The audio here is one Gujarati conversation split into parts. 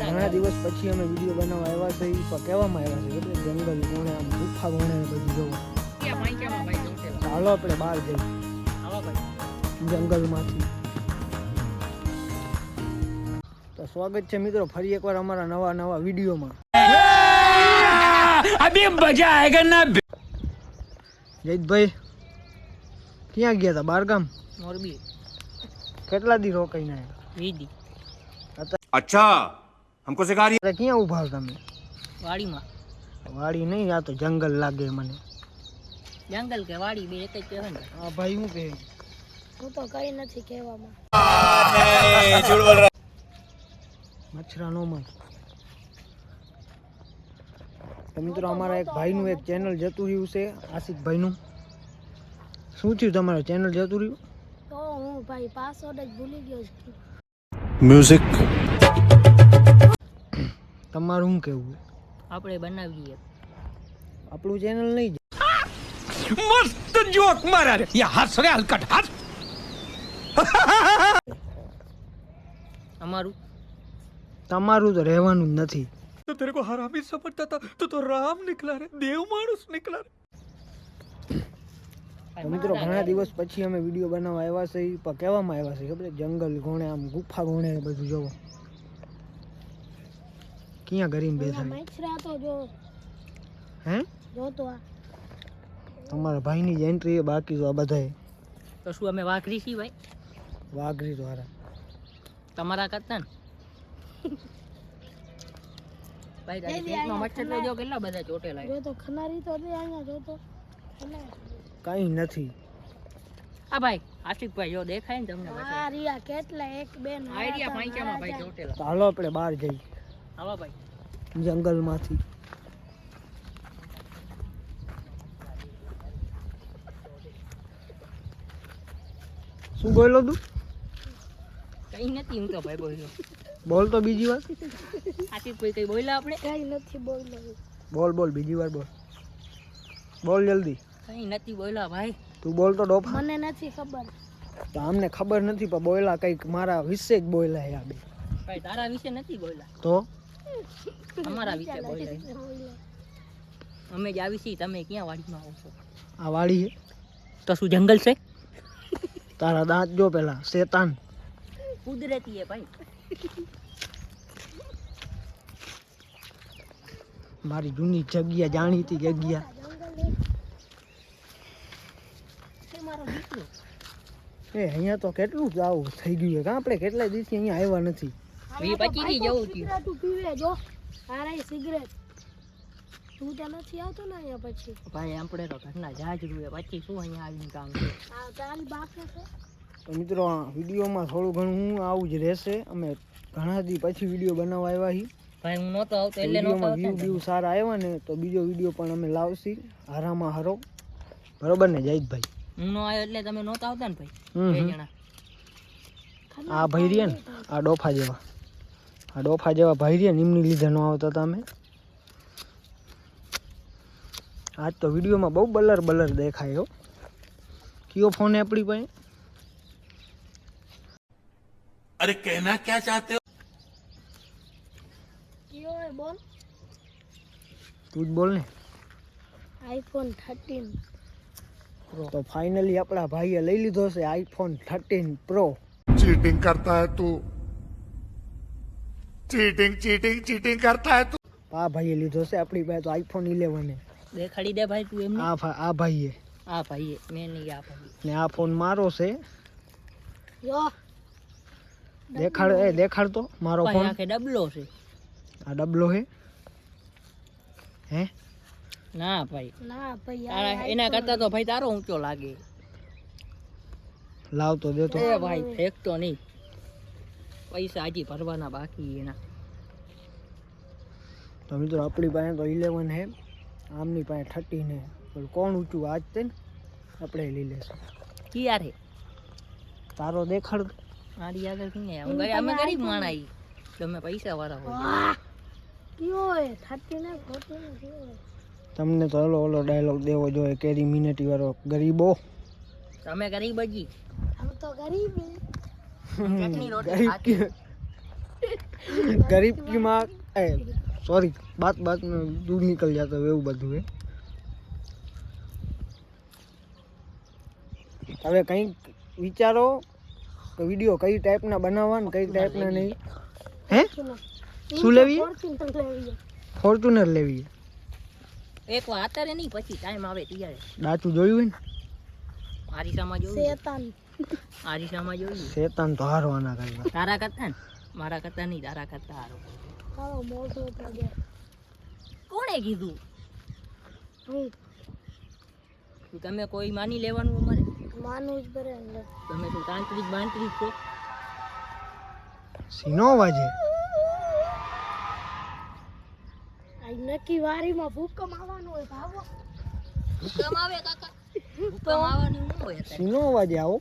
મિત્રો ઘણા દિવસ પછી અમે વીડિયો બનાવવા આવ્યા છે એ કહેવામાં આવ્યા છે એટલે જંગલ ગોણે આમ ગુફા ગોણે બધું જવું. ચાલો આપણે બહાર જઈએ. જંગલમાંથી. તો સ્વાગત છે મિત્રો ફરી એકવાર અમારા નવા નવા વિડીયોમાં. મજા જયતભાઈ ક્યાં ગયા હતા બારગામ? મોરબી. કેટલા દી રોકાઈને આવ્યા? અચ્છા. हमको सिखा रही અત્યારે ક્યાં ઊભા છો તમે વાડીમાં વાડી નહીં આ તો જંગલ લાગે મને જંગલ કે વાડી બે એક જ કહેવાય ને આ ભાઈ શું કહે હું તો કઈ નથી કહેવામાં મચ્છરા નો મર તો મિત્રો અમારા એક ભાઈનું એક ચેનલ જતું રહ્યું છે આશિકભાઈનું શું થયું તમારું ચેનલ જતું રહ્યું તો હું ભાઈ પાસવર્ડ જ ભૂલી ગયો છું म्यूजिक તમારું શું કેવું આપણે બનાવીએ આપણું ચેનલ નહીં मस्त जोक मारा रे ये हंस रे हलकट हंस અમારું તમારું તો રહેવાનું જ નથી तो तेरे को हरामी समझता था तो तो राम निकला रे देव मानुस निकला रे તો મિત્રો ઘણા દિવસ પછી અમે વિડીયો બનાવવા આવ્યા છે ઈ પણ કહેવામાં આવ્યા છે ખબર છે? જંગલ કોણે આમ ગુફા કોણે એ બધું જોવો ક્યાં કરીને બેઠા છે? મૈત્રા તો જો હે જોતો આ તમારા ભાઈની જ એન્ટ્રી છે બાકી તો આ બધાય તો શું અમે વાઘરી છીએ ભાઈ? વાઘરી દ્વારા તમારા કરતા ને? ભાઈ તારી પેટમાં મચ્છર તો જો કેટલા બધા ચોટેલા છે. જો તો ખનારી તો દે અહીંયા જોતો ખનારી. કાંઈ નથી. આ ભાઈ આશિકભાઈ જો દેખાય ને તમને આ રિયા કેટલા એક બે ને આઈડિયા પાંચામાં ભાઈ ચોટેલા. તો હાલો આપણે બહાર જઈએ. હાલો ભાઈ. જંગલમાંથી. શું બોલો તું? કઈ નથી હું તો ભાઈ બોલ્યો બોલ તો બીજી વાર. આશિકભાઈ કઈ બોલ્યા આપણે? કઈ નથી બોલ્યો. બોલ બોલ બીજી વાર બોલ. બોલ જલ્દી. કઈ નથી બોલ્યા ભાઈ. તું બોલ તો ડોફા. મને નથી ખબર. તો અમને ખબર નથી પણ બોયલા કંઈક મારા વિશે જ બોયલા આ બે. ભાઈ તારા વિશે નથી બોલ્યા. તો? અમારા વિશે બોલે. અમે જ આવી છીએ તમે ક્યાં વાડીમાં આવો છો? આ વાડી તો શું જંગલ છે? તારા દાંત જો પેલા શેતાન. કુદરતી હે ભાઈ. મારી જૂની જગ્યા જાણીતી જગ્યા એ અહીંયા તો કેટલું જ આવું થઈ ગયું છે. કાં આપણે કેટલા દિવસથી અહીંયા આવ્યા નથી? વી પચી ની જવું થયું. તું પીવે જો હારાઈ સિગરેટ તું તો નથી આવતો ને અહીંયા પછી. ભાઈ આપણે તો ઘરના જહાજ રૂએ. પછી શું અહીંયા આવીને કામ છે? આ તારી બાકી છે. તો મિત્રો વિડીયોમાં થોડું ઘણું હું આવું જ રહેશે. અમે ઘણા દી પછી વીડિયો બનાવવા આવ્યા છીએ. ભાઈ હું નહોતો આવતો એટલે નહોતો આવતો વ્યૂ વ્યૂ સારા આવ્યા ને તો બીજો વીડિયો પણ અમે લાવશી. હારામાં હારો. બરોબર ને જયદભાઈ હું નો આવ્યો એટલે તમે નહોતા આવતા ને ભાઈ બે જણા. આ ભાઈ રહ્યા ને આ ડોફા જેવા. આ ડોફા જેવા ભાઈ રહ્યા નિમની લીધે ન આવતા તમે આજ તો વિડીયોમાં બહુ બલર બલર દેખાયો કયો ફોન આપણી પાસે અરે કહેના ક્યાં ચાહતે હો કયો હે બોલ તું જ બોલ ને આઈફોન 13 તો ફાઇનલી આપણા ભાઈએ લઈ લીધો છે આઈફોન 13 પ્રો ચીટિંગ કરતા હે તું ચીટિંગ ચીટિંગ ચીટિંગ કરતા હે તું આ ભાઈ લીધો છે આપણી પાસે તો આઈફોન 11 દેખાડી દે ભાઈ તું એમને. આ ભાઈ હે આ ભાઈ ભાઈએ. મેં નહીં આ ભાઈ ને આ ફોન મારો છે. યો. દેખાડ એ દેખાડ તો મારો ફોન આખે ડબલો છે. આ ડબલો હે હે? ના ભાઈ. ના ભાઈ એના કરતા તો ભાઈ તારો ઊંચો લાગે. લાવ તો દે તો એ ભાઈ ફેંકતો નહીં. પૈસા હજી ભરવાના બાકી એના. તો મિત્રો આપણી પાસે તો ઇલેવન હે આમની પાસે થર્ટી ને. કોણ ઊંચું? આજ તે આપણે લઈ લેશું. ક્યારે? તારો દેખાડ. મારી આગળ કઈ નહીં અમે ગરીબ માણાઈ તમે પૈસા વાળા હોય. તમને તો હલો ઓલો ડાયલોગ દેવો જોઈએ. કેરી મિનેટી વાળો ગરીબો. તમે ગરીબ હજી તો ગરીબ ગરીબ ખાતી. કે गरीब की माँ ए सॉरी बात बात में दूर निकल जाता है એવું બધું હે હવે કંઈક વિચારો કે વિડીયો કઈ ટાઈપના બનાવવા ને કઈ ટાઈપના નહીં હે શું લેવી ફોર્ચ્યુનર લેવી ફોર્ચ્યુનર લેવી એક વાર અત્યારે નહીં પછી ટાઈમ આવે ત્યારે ડાચું જોયું હોય આરીસામાં છે જોયું શેતાન આરીસામાં જોયું શેતાન તો હારવાના કરવા તારા કરતા ને? મારા કરતા નહીં તારા કરતા હારો. કાળો મોટો કોણે કીધું? તમે કોઈ માની લેવાનું અમારે? માનવું જ પડે તમે તો તાંત્રિક બાંત્રિક છો. સીનો વાજે. આ નક્કી વારીમાં ભૂકંપ આવવાનો હોય ભાવો ભૂકમ આવે કાકા. ભૂકમ આવવાનું હોય અત્યારે. સીનો વાજે આવો.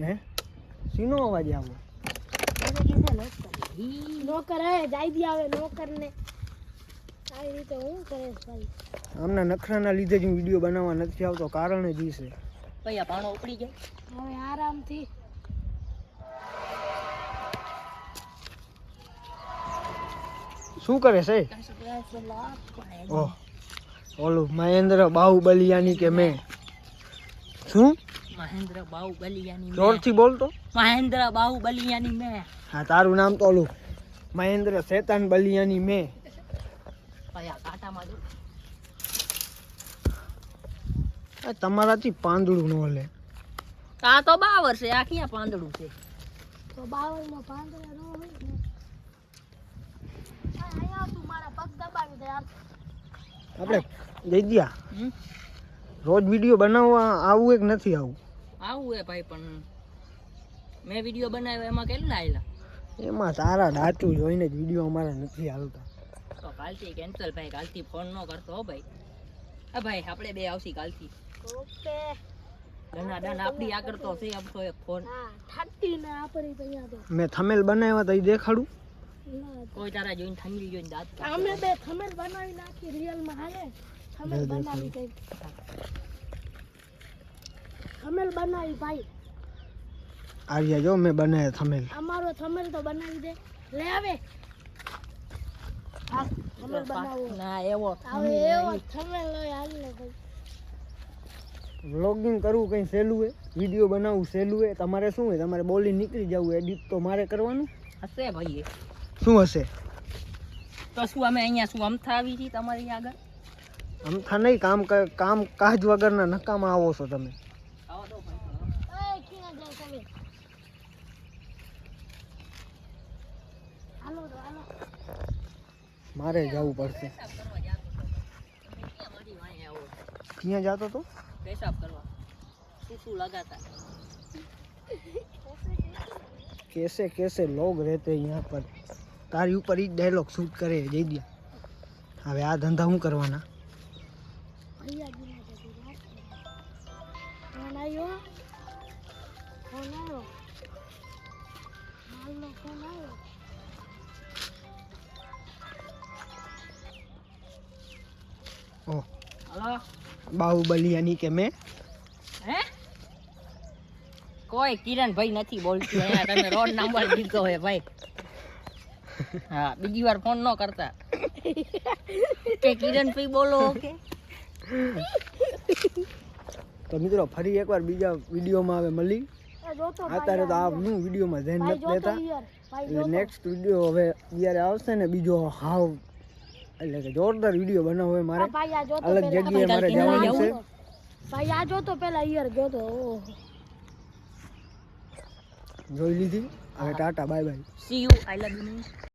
હે? સીનો અવાજ આવો. નોકર ઈ જાય હે જાયદી આવે નોકર ને આવી રીતે હું કરે ભાઈ. આમના નખરાના લીધે જ હું વીડિયો બનાવવા નથી આવતો કારણ જ છે. ભાઈ આ પાણો ઉપડી જાય હવે આરામથી. શું કરે છે? ઓહ. ઓલું મહેન્દ્ર બાહુબલિયાની કે મેં? શું? મહેન્દ્ર બાહુબલિયાની મેં. જોરથી બોલતો મહેન્દ્ર બાહુબલિયાની મેં. હા તારું નામ તો ઓલું મહેન્દ્ર શેતાન બલિયાની મેં. આ તમારાથી પાંદડું ન લે. આ તો બાવર છે આ ક્યાં પાંદડું છે? તો બાવરમાં પાંદડા ન હોય ને. અહીંયા તું મારા પગ દબાવી દે આપણે જઈ ગયા રોજ વીડિયો બનાવવા આવું એક નથી આવું. આવું હે ભાઈ પણ મેં વીડિયો બનાવ્યો એમાં કેટલા આવેલા એમાં તારા ડાચું જોઈને જ વીડિયો અમારા નથી આવતા તો કાલથી કેન્સલ ભાઈ કાલથી ફોન ન કરતો હો ભાઈ. હા ભાઈ આપણે બે આવશી કાલથી. ઓકે. ડના ડન છે આમ તો એક ફોન હા ને આપણી તો અહીંયા મેં થમેલ બનાવ્યા તો એ દેખાડું. કોઈ તારા જોઈને થંગલી જોઈને દાંત અમે બે થમેલ બનાવી નાખી રિયલમાં હાલે. થમેલ બનાવી કઈ થમેલ બનાવી ભાઈ. આવ્યા જો મેં બનાવ્યા થમેલ. અમારો થમેલ તો બનાવી દે. લે આવે. હા થમેલ બનાવો. ના એવો હવે એવો થમેલ હોય હાલ ને ભાઈ. વ્લોગિંગ કરવું કંઈ સહેલું હે? વીડિયો બનાવવું સહેલું હે? તમારે શું હોય તમારે બોલી નીકળી જવું એડિટ તો મારે કરવાનું? હશે ભાઈ એ. શું હશે? તો શું અમે અહીંયા શું અમથા આવી છીએ તમારી આગળ? અમથા નહીં કામ કામ કાજ વગરના નકામાં આવો છો તમે આવો તો ભાઈ એ ક્યાં જાવ તમે હાલો તો હાલો મારે જવું પડશે પેશાબ કરવા જાતો હતો. તમે ક્યાં મારી વાંહે આવો ક્યાં જતો તો પેશાબ કરવા શું શું લગાતા कैसे कैसे लोग रहते हैं यहाँ पर તારી ઉપર ઈ ડાયલોગ શૂટ કરે જઈ દે હવે આ ધંધા શું કરવાના ભૈયા જી ના જતી ફોન આવ્યો ફોન આવ્યો માલનો ફોન આવ્યો ઓહ હલો બાહુબલિયાની કે મેં હે કોઈ કિરણભાઈ નથી બોલતું અહીંયા તમે રોડ નંબર લીધો હે ભાઈ. હા બીજી વાર ફોન ન કરતા. કે કિરણભાઈ બોલો કે તો મિત્રો ફરી એકવાર બીજા વિડીયોમાં હવે મળી એ જોતો અત્યારે તો આ હું વિડીયોમાં ધ્યાન ભાઈ નથી જોતો દેતા. યાર ભાઈ એટલે જોતો. નેક્સ્ટ વીડિયો હવે જ્યારે આવશે ને બીજો હાવ એટલે કે જોરદાર વીડિયો બનાવવો હોય મારે. અલગ જગ્યાએ મારે ભાઈ જવાનું છે. ભાઈ આ જોતો પેલા ઈયર જોતો તો જોઈ લીધી? હવે tata bye bye. See you I love you